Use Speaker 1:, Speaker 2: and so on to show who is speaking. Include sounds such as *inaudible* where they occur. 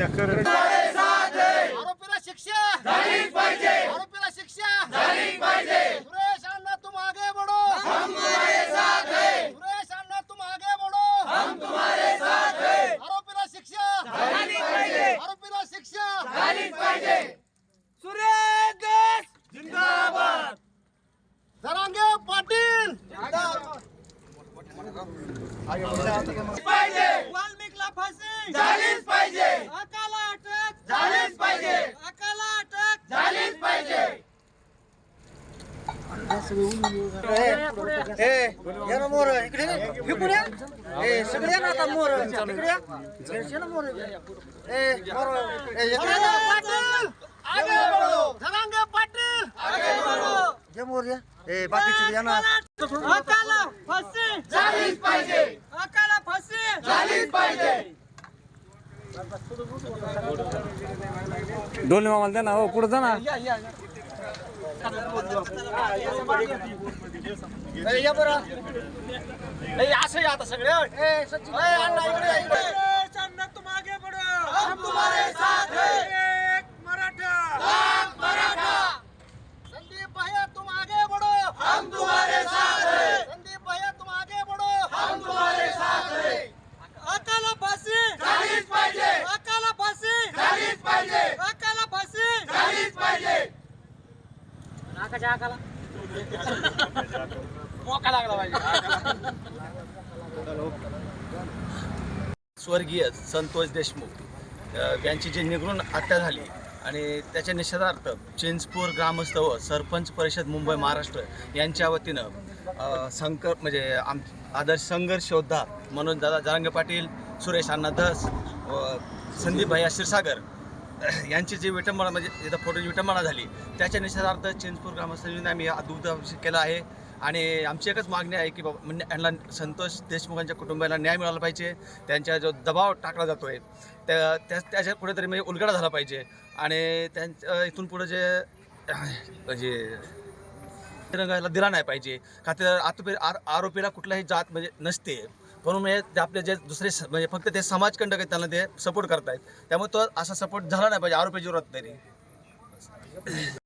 Speaker 1: द्या कर
Speaker 2: आरोपीला शिक्षा. झालीच पाहिजे आरोपीला शिक्षा. झालीच पाहिजे सुरेश अण्णा तुम आगे बढ़ो. हम तुम्हारे साथ हैं सुरेश अण्णा तुम आगे बढ़ो. हम तुम्हारे साथ हैं आरोपीला शिक्षा. झालीच पाहिजे आरोपीला शिक्षा. झालीच पाहिजे सुरेश जिंदाबाद. जरांगे पाटील. पाहिजे वाल्मिकला फाशी. झालीच पाहिजे. अकाला अटक. झालीच पाहिजे. अकाला अटक. झालीच पाहिजे. पाटील आगे बढ़ो. धनांगे पाटील. आगे बढ़ो. अकाला फाशी झालीच पाहिजे. अकाला फाशी झालीच पाहिजे.
Speaker 3: दोन मामाला द्या ना हो पुढे जा ना.
Speaker 2: या बरं. असं आता सगळे अण्णा इकडे इकडे अण्णा तुम आगे बढ़ो हम तुम्हारे साथ हैं एक मराठा लाख मराठा संदीप भैया तुम आगे बढ़ो हम तुम्हारे साथ हैं संदीप भैया तुम आगे बढ़ो हम तुम्हारे साथ हैं अकाला फाशी झालीच पाहिजे अकाला फाशी झालीच पाहिजे अकाला फाशी झालीच पाहिजे मोका लागला पाहिजे
Speaker 4: स्वर्गीय संतोष देशमुख यांची जी निगरून हत्या झाली आणि त्याच्या निषेधार्थ चिंचपूर ग्रामस्थ व सरपंच परिषद मुंबई महाराष्ट्र यांच्या वतीनं संकर म्हणजे आम आदर्श संघर्ष योद्धा मनोज दादा जारंगे पाटील सुरेश अण्णा धस व संदीप भैया क्षीरसागर *laughs* यांची जी विटंबना म्हणजे इथं फोटोची विटंबना झाली त्याच्या निषेधार्थ चिंचपूर ग्रामस्थांनी आम्ही हा दुग्ध केला आहे. आणि आमची एकच मागणी आहे की बाबा म्हणजे यांना संतोष देशमुखांच्या कुटुंबाला न्याय मिळाला पाहिजे त्यांच्या जो दबाव टाकला जातो आहे त्या त्या- त्याच्यात कुठेतरी म्हणजे उलगडा झाला पाहिजे. आणि त्यांच्या इथून पुढे जे *clears throat* म्हणजे रंगायला दिला नाही पाहिजे. का तर आरोपी आर- आरोपीला कुठलाही जात म्हणजे नसते. म्हणून म्हणजे ते आपले जे दुसरे स- म्हणजे फक्त ते समाजकंडक आहेत त्यांना ते सपोर्ट करतायत. त्यामुळे तो असा सपोर्ट झाला नाही पाहिजे आरोपी विरोधात तरी.